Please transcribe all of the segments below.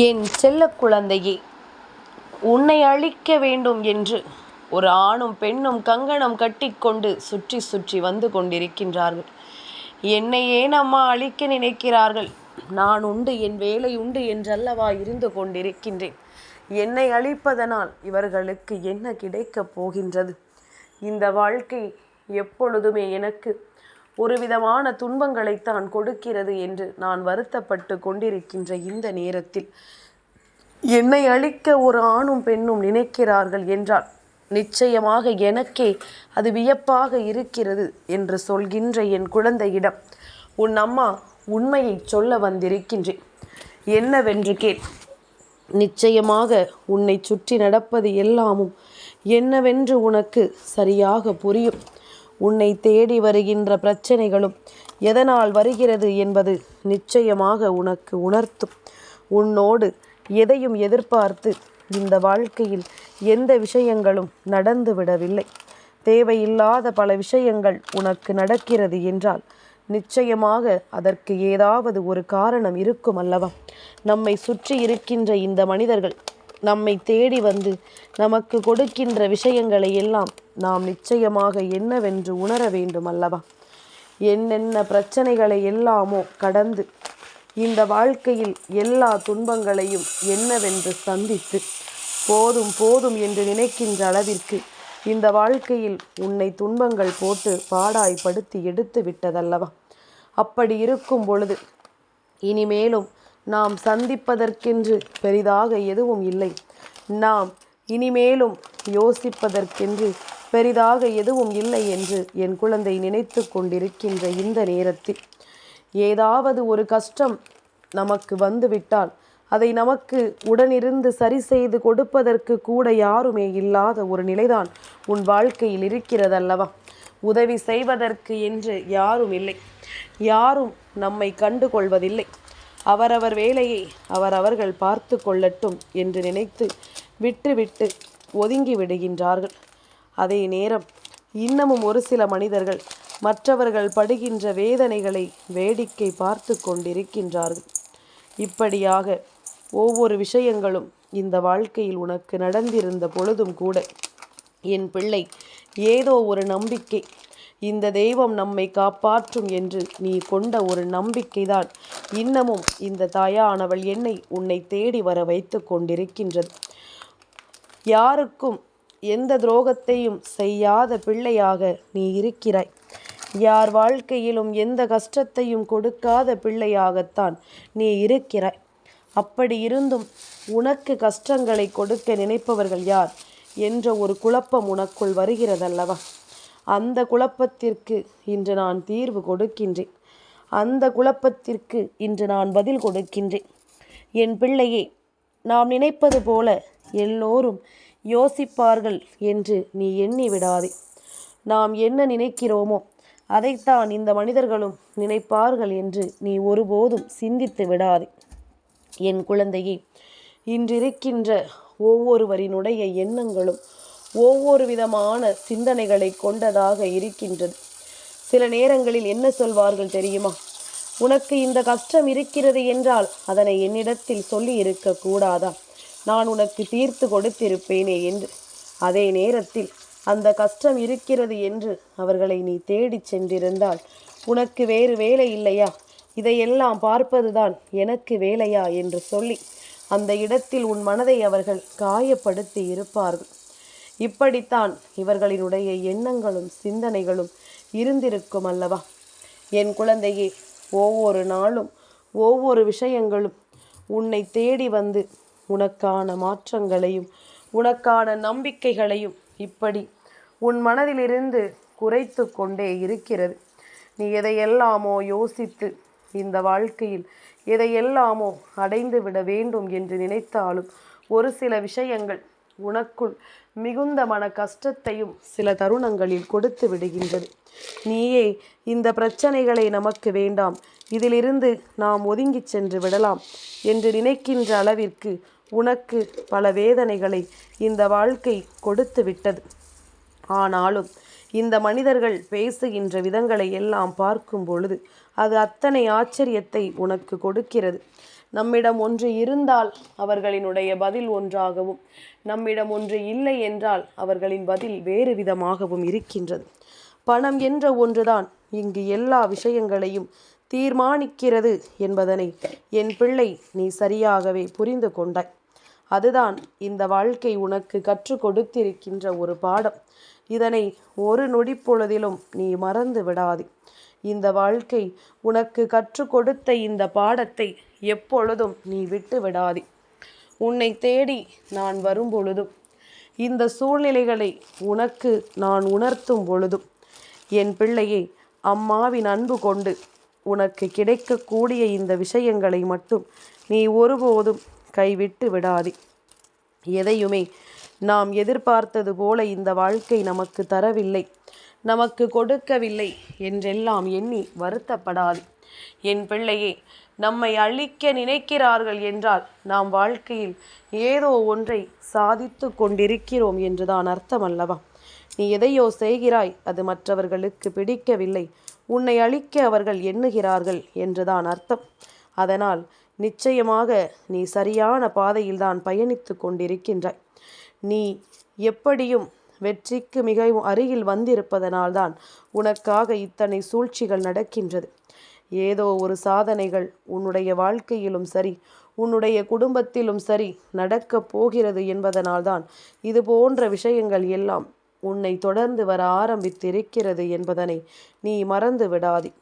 என் செல்ல குழந்தையே உன்னை அழிக்க வேண்டும் என்று ஒரு ஆணும் பெண்ணும் கங்கணம் கட்டிக்கொண்டு சுற்றி சுற்றி வந்து கொண்டிருக்கின்றார்கள். என்னை ஏன் அம்மா அழிக்க நினைக்கிறார்கள்? நான் உண்டு என் வேலை உண்டு என்றல்லவா இருந்து கொண்டிருக்கின்றேன்? என்னை அழிப்பதனால் இவர்களுக்கு என்ன கிடைக்கப் போகின்றது? இந்த வாழ்க்கை எப்பொழுதுமே எனக்கு ஒரு விதமான துன்பங்களைத்தான் கொடுக்கிறது என்று நான் வருத்தப்பட்டு கொண்டிருக்கின்ற இந்த நேரத்தில். என்னை அழிக்க ஒரு ஆணும் பெண்ணும் நினைக்கிறார்கள் என்றால் நிச்சயமாக எனக்கே அது வியப்பாக இருக்கிறது என்று சொல்கின்ற என் குழந்தையிடம் உன் அம்மா உண்மையை சொல்ல வந்திருக்கின்றேன். என்னவென்று கேள். நிச்சயமாக உன்னை சுற்றி நடப்பது எல்லாமும் என்னவென்று உனக்கு சரியாக புரியும். உன்னை தேடி வருகின்ற பிரச்சனைகளும் எதனால் வருகிறது என்பது நிச்சயமாக உனக்கு உணர்த்தும். உன்னோடு எதையும் எதிர்பார்த்து இந்த வாழ்க்கையில் எந்த விஷயங்களும் நடந்து விடவில்லை. தேவையில்லாத பல விஷயங்கள் உனக்கு நடக்கிறது என்றால் நிச்சயமாக அதற்கு ஏதாவது ஒரு காரணம் இருக்கும் அல்லவா? நம்மை சுற்றி இருக்கின்ற இந்த மனிதர்கள் நம்மை தேடி வந்து நமக்கு கொடுக்கின்ற விஷயங்களை எல்லாம் நாம் நிச்சயமாக என்னவென்று உணர வேண்டும் அல்லவா? என்னென்ன பிரச்சனைகளை எல்லாமோ கடந்து இந்த வாழ்க்கையில் எல்லா துன்பங்களையும் என்னவென்று சந்தித்து போதும் போதும் என்று நினைக்கின்ற அளவிற்கு இந்த வாழ்க்கையில் உன்னை துன்பங்கள் போட்டு பாடாய்படுத்தி எடுத்து விட்டதல்லவா? அப்படி இருக்கும் பொழுது இனிமேலும் நாம் சந்திப்பதற்கென்று பெரிதாக எதுவும் இல்லை. நாம் இனிமேலும் யோசிப்பதற்கென்று பெரிதாக எதுவும் இல்லை என்று என் குழந்தை நினைத்து கொண்டிருக்கின்ற இந்த நேரத்தில். ஏதாவது ஒரு கஷ்டம் நமக்கு வந்துவிட்டால் அதை நமக்கு உடனிருந்து சரி செய்து கொடுப்பதற்கு கூட யாருமே இல்லாத ஒரு நிலைதான் உன் வாழ்க்கையில் இருக்கிறதல்லவா? உதவி செய்வதற்கு என்று யாரும் இல்லை. யாரும் நம்மை கண்டுகொள்வதில்லை. அவரவர் வேலையை அவரவர்கள் பார்த்து கொள்ளட்டும் என்று நினைத்து விட்டுவிட்டு ஒதுங்கி விடுகின்றார்கள். அதே நேரம் இன்னமும் ஒரு சில மனிதர்கள் மற்றவர்கள் படுகின்ற வேதனைகளை வேடிக்கை பார்த்து கொண்டிருக்கின்றார்கள். இப்படியாக ஒவ்வொரு விஷயங்களும் இந்த வாழ்க்கையில் உனக்கு நடந்திருந்த பொழுதும் கூட என் பிள்ளை ஏதோ ஒரு நம்பிக்கை இந்த தெய்வம் நம்மை காப்பாற்றும் என்று நீ கொண்ட ஒரு நம்பிக்கைதான். இன்னமும் இந்த தாயானவள் என்னை உன்னை தேடி வர வைத்து கொண்டிருக்கின்றது. யாருக்கும் எந்த துரோகத்தையும் செய்யாத பிள்ளையாக நீ இருக்கிறாய். யார் வாழ்க்கையிலும் எந்த கஷ்டத்தையும் கொடுக்காத பிள்ளையாகத்தான் நீ இருக்கிறாய். அப்படி இருந்தும் உனக்கு கஷ்டங்களை கொடுக்க நினைப்பவர்கள் யார்? என்ற ஒரு குழப்பம் உனக்குள் வருகிறதல்லவா? அந்த குழப்பத்திற்கு இன்று நான் தீர்வு கொடுக்கின்றேன். அந்த குழப்பத்திற்கு இன்று நான் பதில் கொடுக்கின்றேன். என் பிள்ளையே நாம் நினைப்பது போல எல்லோரும் யோசிப்பார்கள் என்று நீ எண்ணி விடாதே. நாம் என்ன நினைக்கிறோமோ அதைத்தான் இந்த மனிதர்களும் நினைப்பார்கள் என்று நீ ஒருபோதும் சிந்தித்து விடாதே. என் குழந்தையே இன்றிருக்கின்ற ஒவ்வொருவரினுடைய எண்ணங்களும் ஒவ்வொரு விதமான சிந்தனைகளை கொண்டதாக இருக்கின்றது. சில நேரங்களில் என்ன சொல்வார்கள் தெரியுமா? உனக்கு இந்த கஷ்டம் இருக்கிறது என்றால் அதனை என்னிடத்தில் சொல்லி இருக்க கூடாதா? நான் உனக்கு தீர்த்து கொடுத்திருப்பேனே என்று. அதே நேரத்தில் அந்த கஷ்டம் இருக்கிறது என்று அவர்களை நீ தேடிச் சென்றிருந்தால் உனக்கு வேறு வேலை இல்லையா? இதையெல்லாம் பார்ப்பதுதான் எனக்கு வேலையா? என்று சொல்லி அந்த இடத்தில் உன் மனதை அவர்கள் காயப்படுத்தி இருப்பார்கள். இப்படித்தான் இவர்களினுடைய எண்ணங்களும் சிந்தனைகளும் இருந்திருக்கும் அல்லவா? என் குழந்தையே ஒவ்வொரு நாளும் ஒவ்வொரு விஷயங்களும் உன்னை தேடி வந்து உனக்கான மாற்றங்களையும் உனக்கான நம்பிக்கைகளையும் இப்படி உன் மனதிலிருந்து குறைத்து கொண்டே இருக்கிறது. நீ எதையெல்லாமோ யோசித்து இந்த வாழ்க்கையில் எதையெல்லாமோ அடைந்து விட வேண்டும் என்று நினைத்தாலும் ஒரு சில விஷயங்கள் உனக்குள் மிகுந்த மன கஷ்டத்தையும் சில தருணங்களில் கொடுத்து விடுகின்றது. நீயே இந்த பிரச்சனைகளை நமக்கு வேண்டாம். இதிலிருந்து நாம் ஒதுங்கிச் சென்று விடலாம் என்று நினைக்கின்ற அளவிற்கு உனக்கு பல வேதனைகளை இந்த வாழ்க்கை கொடுத்து விட்டது. ஆனாலும் இந்த மனிதர்கள் பேசுகின்ற விதங்களை எல்லாம் பார்க்கும் பொழுது அது அத்தனை ஆச்சரியத்தை உனக்கு கொடுக்கிறது. நம்மிடம் ஒன்று இருந்தால் அவர்களினுடைய பதில் ஒன்றாகவும் நம்மிடம் ஒன்று இல்லை என்றால் அவர்களின் பதில் வேறு விதமாகவும் இருக்கின்றது. பணம் என்ற ஒன்றுதான் இங்கு எல்லா விஷயங்களையும் தீர்மானிக்கிறது என்பதனை என் பிள்ளை நீ சரியாகவே புரிந்து கொண்டாய். அதுதான் இந்த வாழ்க்கை உனக்கு கற்றுக் கொடுத்திருக்கின்ற ஒரு பாடம். இதனை ஒரு நொடி பொழுதிலும் நீ மறந்து விடாதே. இந்த வாழ்க்கை உனக்கு கற்றுக் கொடுத்த இந்த பாடத்தை எப்பொழுதும் நீ விட்டு விடாதே. உன்னை தேடி நான் வரும் பொழுதும் இந்த சூழ்நிலைகளை உனக்கு நான் உணர்த்தும் பொழுதும் என் பிள்ளையை அம்மாவின் அன்பு கொண்டு உனக்கு கிடைக்கக்கூடிய இந்த விஷயங்களை மட்டும் நீ ஒருபோதும் கைவிட்டு விடாதே. எதையுமே நாம் எதிர்பார்த்தது போல இந்த வாழ்க்கை நமக்கு தரவில்லை. நமக்கு கொடுக்கவில்லை என்றெல்லாம் எண்ணி வருத்தப்படாது. என் பிள்ளையே நம்மை அழிக்க நினைக்கிறார்கள் என்றால் நாம் வாழ்க்கையில் ஏதோ ஒன்றை சாதித்து கொண்டிருக்கிறோம் என்றுதான் அர்த்தம் அல்லவா? நீ எதையோ செய்கிறாய் அது மற்றவர்களுக்கு பிடிக்கவில்லை. உன்னை அழிக்க அவர்கள் எண்ணுகிறார்கள் என்றுதான் அர்த்தம். அதனால் நிச்சயமாக நீ சரியான பாதையில்தான் பயணித்து கொண்டிருக்கின்றாய். நீ எப்படியும் வெற்றிக்கு மிகவும் அருகில் வந்திருப்பதனால்தான் உனக்காக இத்தனை சூழ்ச்சிகள் நடக்கின்றது. ஏதோ ஒரு சாதனைகள் உன்னுடைய வாழ்க்கையிலும் சரி உன்னுடைய குடும்பத்திலும் சரி நடக்கப் போகிறது என்பதனால்தான் இது போன்ற விஷயங்கள் எல்லாம் உன்னை தொடர்ந்து வர ஆரம்பித்திருக்கிறது என்பதனை நீ மறந்து விடாதே.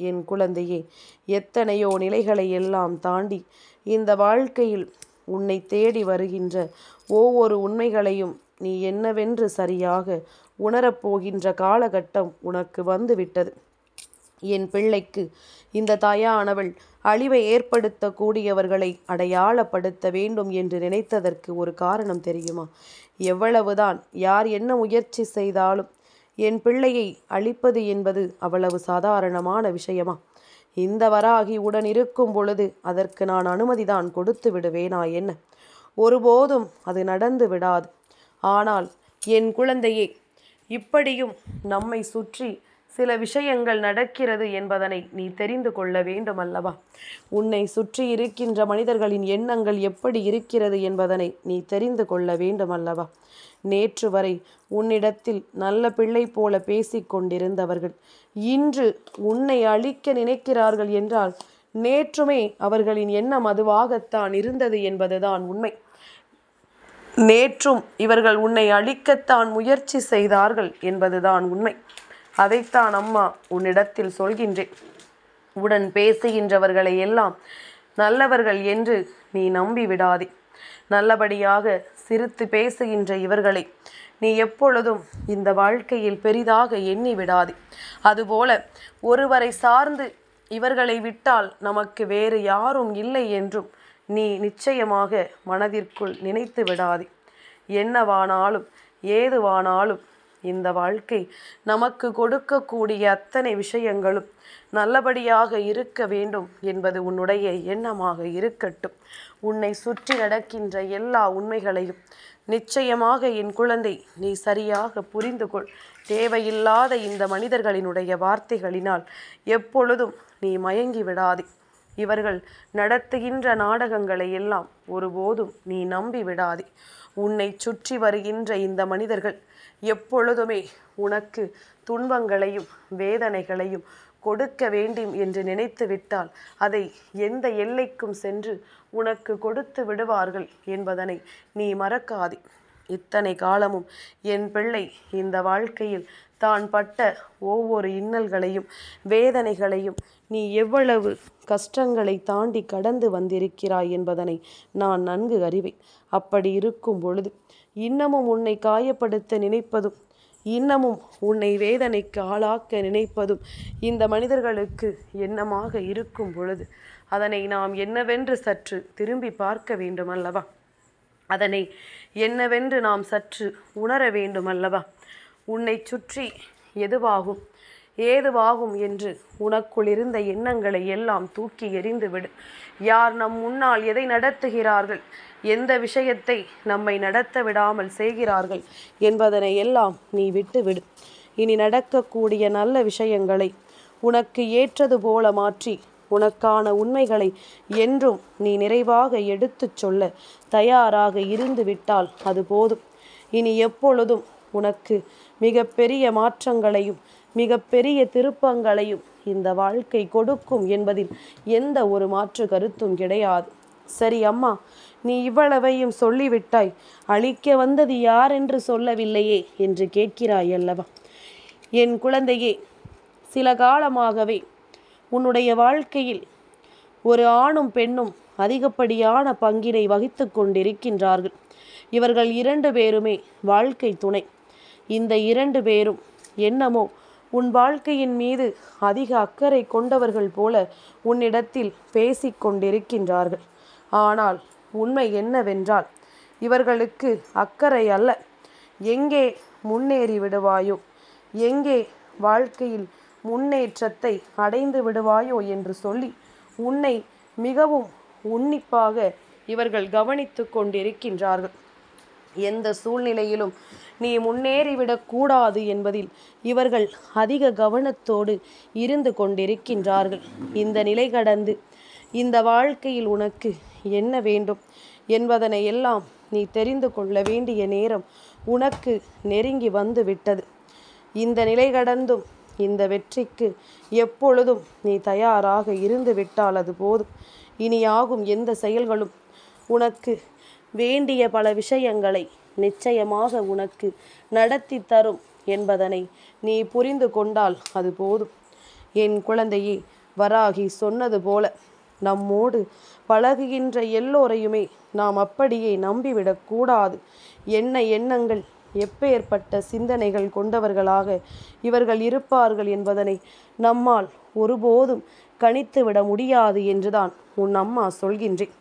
என் குழந்தையே எத்தனையோ நிலைகளை எல்லாம் தாண்டி இந்த வாழ்க்கையில் உன்னை தேடி வருகின்ற ஒவ்வொரு உண்மைகளையும் நீ என்னவென்று சரியாக உணரப்போகின்ற காலகட்டம் உனக்கு வந்துவிட்டது. என் பிள்ளைக்கு. இந்த தாயானவள் அழிவை ஏற்படுத்தக்கூடியவர்களை அடையாளப்படுத்த வேண்டும் என்று நினைத்ததற்கு ஒரு காரணம் தெரியுமா? எவ்வளவுதான் யார் என்ன முயற்சி செய்தாலும் என் பிள்ளையை அழிப்பது என்பது அவ்வளவு சாதாரணமான விஷயமா? இந்த வராகி உடன் இருக்கும் பொழுது அதற்கு நான் அனுமதிதான் கொடுத்து விடுவேனா என்ன? ஒருபோதும் அது நடந்து விடாது. ஆனால் என் குழந்தையே இப்படியும் நம்மை சுற்றி சில விஷயங்கள் நடக்கிறது என்பதனை நீ தெரிந்து கொள்ள வேண்டும் அல்லவா உன்னை சுற்றி இருக்கின்ற மனிதர்களின் எண்ணங்கள் எப்படி இருக்கிறது என்பதனை நீ தெரிந்து கொள்ள வேண்டும் அல்லவா நேற்று வரை உன்னிடத்தில் நல்ல பிள்ளை போல பேசிக் கொண்டிருந்தவர்கள் இன்று உன்னை அழிக்க நினைக்கிறார்கள் என்றால் நேற்றுமே அவர்களின் எண்ணம் அதுவாகத்தான் இருந்தது என்பதுதான் உண்மை. நேற்றும் இவர்கள் உன்னை அழிக்கத்தான் முயற்சி செய்தார்கள் என்பதுதான் உண்மை. அதைத்தான் அம்மா உன்னிடத்தில் சொல்கின்றேன். உடன் பேசுகின்றவர்களை எல்லாம் நல்லவர்கள் என்று நீ நம்பி விடாதே. நல்லபடியாக சிரித்து பேசுகின்ற இவர்களை நீ எப்பொழுதும் இந்த வாழ்க்கையில் பெரிதாக எண்ணி விடாதே. அதுபோல ஒருவரை சார்ந்து இவர்களை விட்டால் நமக்கு வேறு யாரும் இல்லை என்றும் நீ நிச்சயமாக மனதிற்குள் நினைத்து விடாதே. என்னவானாலும் ஏதுவானாலும் இந்த வாழ்க்கை நமக்கு கொடுக்கக்கூடிய அத்தனை விஷயங்களும் நல்லபடியாக இருக்க வேண்டும் என்பது உன்னுடைய எண்ணமாக இருக்கட்டும். உன்னை சுற்றி நடக்கின்ற எல்லா உண்மைகளையும் நிச்சயமாக என் குழந்தை நீ சரியாக புரிந்து கொள். தேவையில்லாத இந்த மனிதர்களினுடைய வார்த்தைகளினால் எப்பொழுதும் நீ மயங்கி விடாதே. இவர்கள் நடத்துகின்ற நாடகங்களை எல்லாம் ஒருபோதும் நீ நம்பி விடாதே. உன்னை சுற்றி வருகின்ற இந்த மனிதர்கள் எப்பொழுதுமே உனக்கு துன்பங்களையும் வேதனைகளையும் கொடுக்க வேண்டும் என்று நினைத்து விட்டால் அதை எந்த எல்லைக்கும் சென்று உனக்கு கொடுத்து விடுவார்கள் என்பதனை நீ மறக்காதே. இத்தனை காலமும் என் பிள்ளை இந்த வாழ்க்கையில் தான் பட்ட ஒவ்வொரு இன்னல்களையும் வேதனைகளையும் நீ எவ்வளவு கஷ்டங்களை தாண்டி கடந்து வந்திருக்கிறாய் என்பதனை நான் நன்கு அறிவேன். அப்படி இருக்கும் பொழுது இன்னமும் உன்னை காயப்படுத்த நினைப்பதும் இன்னமும் உன்னை வேதனைக்கு ஆளாக்க நினைப்பதும் இந்த மனிதர்களுக்கு எண்ணமாக இருக்கும் பொழுது அதனை நாம் என்னவென்று சற்று திரும்பி பார்க்க வேண்டும் அல்லவா அதனை என்னவென்று நாம் சற்று உணர வேண்டும் அல்லவா உன்னை சுற்றி எதுவாகும் ஏதுவாகும் என்று உனக்குள் இருந்த எண்ணங்களை எல்லாம் தூக்கி எறிந்துவிடு. யார் நம் முன்னால் எதை நடத்துகிறார்கள்? எந்த விஷயத்தை நம்மை நடத்த விடாமல் செய்கிறார்கள் என்பதனை எல்லாம் நீ விட்டுவிடு இனி நடக்கக்கூடிய நல்ல விஷயங்களை உனக்கு ஏற்றது போல மாற்றி உனக்கான உண்மைகளை என்றும் நீ நிறைவாக எடுத்துச் சொல்ல தயாராக இருந்து விட்டால் அது போதும். இனி எப்பொழுதும் உனக்கு மிகப்பெரிய மாற்றங்களையும் மிகப்பெரிய திருப்பங்களையும் இந்த வாழ்க்கை கொடுக்கும் என்பதில் எந்த ஒரு மாற்று கருத்தும் கிடையாது. சரி அம்மா நீ இவ்வளவையும் சொல்லிவிட்டாய். அழிக்க வந்தது யார் என்று சொல்லவில்லையே என்று கேட்கிறாய் அல்லவா? என் குழந்தையே சில காலமாகவே உன்னுடைய வாழ்க்கையில் ஒரு ஆணும் பெண்ணும் அதிகப்படியான பங்கினை வகித்து கொண்டிருக்கின்றார்கள். இவர்கள் இரண்டு பேருமே வாழ்க்கை துணை. இந்த இரண்டு பேரும் என்னமோ உன் வாழ்க்கையின் மீது அதிக அக்கறை கொண்டவர்கள் போல உன்னிடத்தில் பேசிக் கொண்டிருக்கின்றார்கள். ஆனால் உண்மை என்னவென்றால் இவர்களுக்கு அக்கறை அல்ல. எங்கே முன்னேறி விடுவாயோ எங்கே வாழ்க்கையில் முன்னேற்றத்தை அடைந்து விடுவாயோ என்று சொல்லி உன்னை மிகவும் உன்னிப்பாக இவர்கள் கவனித்து கொண்டிருக்கின்றார்கள். எந்த சூழ்நிலையிலும் நீ முன்னேறிவிடக்கூடாது என்பதில் இவர்கள் அதிக கவனத்தோடு இருந்து கொண்டிருக்கின்றார்கள். இந்த நிலை கடந்து இந்த வாழ்க்கையில் உனக்கு என்ன வேண்டும் என்பதனை எல்லாம் நீ தெரிந்து கொள்ள வேண்டிய நேரம் உனக்கு நெருங்கி வந்து விட்டது. இந்த நிலை கடந்தும் இந்த வெற்றிக்கு எப்பொழுதும் நீ தயாராக இருந்து விட்டால் அது போதும் இனியாகும் எந்த செயல்களும் உனக்கு வேண்டிய பல விஷயங்களை நிச்சயமாக உனக்கு நடத்தி தரும் என்பதனை நீ புரிந்து கொண்டால் அது போதும். என் குழந்தையே வராகி சொன்னது போல நம்மோடு பழகுகின்ற எல்லோரையுமே நாம் அப்படியே நம்பிவிடக்கூடாது என்ன எண்ணங்கள் எப்பேற்பட்ட சிந்தனைகள் கொண்டவர்களாக இவர்கள் இருப்பார்கள் என்பதனை நம்மால் ஒருபோதும் கணித்து விட முடியாது என்றுதான் உன் அம்மா சொல்கின்றேன்.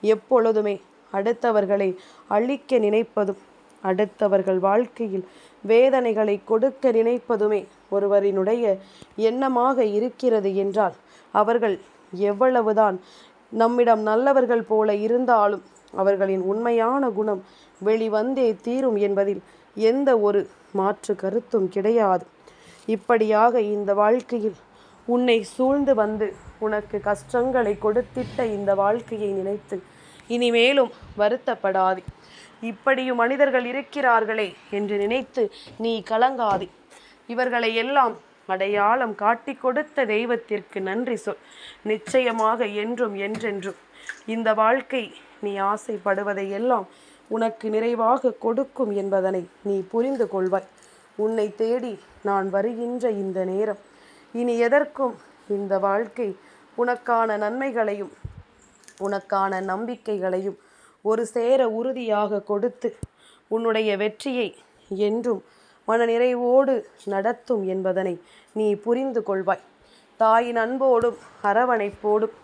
எப்பொழுதுமே அடுத்தவர்களை அழிக்க நினைப்பதும் அடுத்தவர்கள் வாழ்க்கையில் வேதனைகளை கொடுக்க நினைப்பதுமே ஒருவரினுடைய எண்ணமாக இருக்கிறது என்றால் அவர்கள் எவ்வளவுதான் நம்மிடம் நல்லவர்கள் போல இருந்தாலும் அவர்களின் உண்மையான குணம் வெளிவந்தே தீரும் என்பதில் எந்த ஒரு மாற்று கருத்தும் கிடையாது. இப்படியாக இந்த வாழ்க்கையில் உன்னை சூழ்ந்து வந்து உனக்கு கஷ்டங்களை கொடுத்திட்ட இந்த வாழ்க்கையை நினைத்து இனிமேலும் வருத்தப்படாதே. இப்படியும் மனிதர்கள் இருக்கிறார்களே என்று நினைத்து நீ கலங்காதே. இவர்களை எல்லாம் அடையாளம் காட்டி கொடுத்த தெய்வத்திற்கு நன்றி சொல். நிச்சயமாக என்றும் என்றென்றும். இந்த வாழ்க்கை நீ ஆசைப்படுவதை எல்லாம் உனக்கு நிறைவாக கொடுக்கும் என்பதனை நீ புரிந்து கொள்வாய். உன்னை தேடி நான் வருகின்ற இந்த நேரம். இனி எதற்கும் இந்த வாழ்க்கை உனக்கான நன்மைகளையும் உனக்கான நம்பிக்கைகளையும் ஒரு சேர உறுதியாக கொடுத்து உன்னுடைய வெற்றியை என்றும் மனநிறைவோடு நடத்தும் என்பதனை நீ புரிந்து கொள்வாய். தாயின் அன்போடும் அரவணைப்போடும்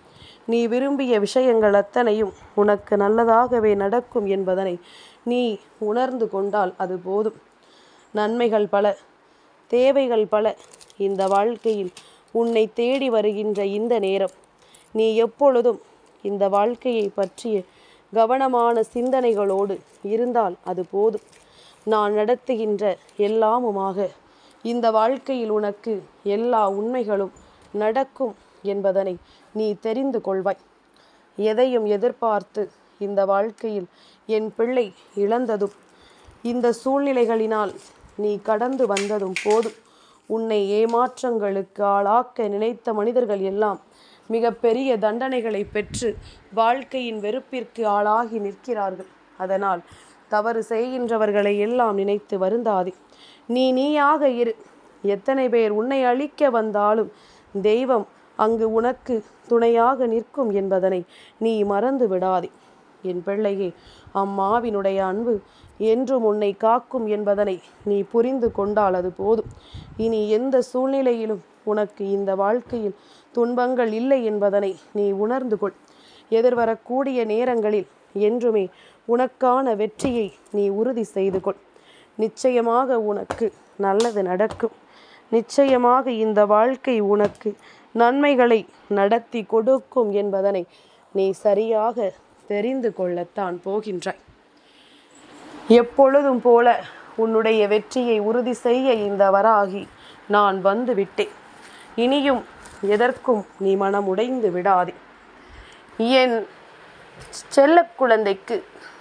நீ விரும்பிய விஷயங்கள் அத்தனையும் உனக்கு நல்லதாகவே நடக்கும் என்பதனை நீ உணர்ந்து கொண்டால் அது போதும். நன்மைகள் பல தேவைகள் பல இந்த வாழ்க்கையில் உன்னை தேடி வருகின்ற இந்த நேரம். நீ எப்பொழுதும் இந்த வாழ்க்கையை பற்றிய கவனமான சிந்தனைகளோடு இருந்தால் அது போதும். நான் நடத்துகின்ற எல்லாமுமாக. இந்த வாழ்க்கையில் உனக்கு எல்லா உண்மைகளும் நடக்கும் என்பதனை நீ தெரிந்து கொள்வாய். எதையும் எதிர்பார்த்து இந்த வாழ்க்கையில் என் பிள்ளை இழந்ததும் இந்த சூழ்நிலைகளினால் நீ கடந்து வந்ததும் போதும். உன்னை ஏமாற்றங்களுக்கு ஆளாக்க நினைத்த மனிதர்கள் எல்லாம் மிகப்பெரிய தண்டனைகளை பெற்று வாழ்க்கையின் வெறுப்பிற்கு ஆளாகி நிற்கிறார்கள். அதனால் தவறு செய்கின்றவர்களை எல்லாம் நினைத்து வருந்தாதே. நீ நீயாக இரு. எத்தனை பேர் உன்னை அழிக்க வந்தாலும் தெய்வம் அங்கு உனக்கு துணையாக நிற்கும் என்பதனை நீ மறந்து விடாதே. என் பிள்ளையே அம்மாவினுடைய அன்பு என்றும் உன்னை காக்கும் என்பதனை நீ புரிந்து கொண்டால் அது போதும். இனி எந்த சூழ்நிலையிலும் உனக்கு இந்த வாழ்க்கையில் துன்பங்கள் இல்லை என்பதனை நீ உணர்ந்து கொள். எதிர்வரக்கூடிய நேரங்களில் என்றுமே உனக்கான வெற்றியை நீ உறுதி செய்து கொள். நிச்சயமாக உனக்கு நல்லது நடக்கும். நிச்சயமாக இந்த வாழ்க்கை உனக்கு நன்மைகளை நடத்தி கொடுக்கும் என்பதனை நீ சரியாக தெரிந்து கொள்ளத்தான் போகின்றாய். எப்பொழுதும் போல உன்னுடைய வெற்றியை உறுதி செய்ய இந்த வராகி நான் வந்து விட்டேன். இனியும் எதற்கும் நீ மனம் உடைந்து விடாதே. என் செல்ல குழந்தைக்கு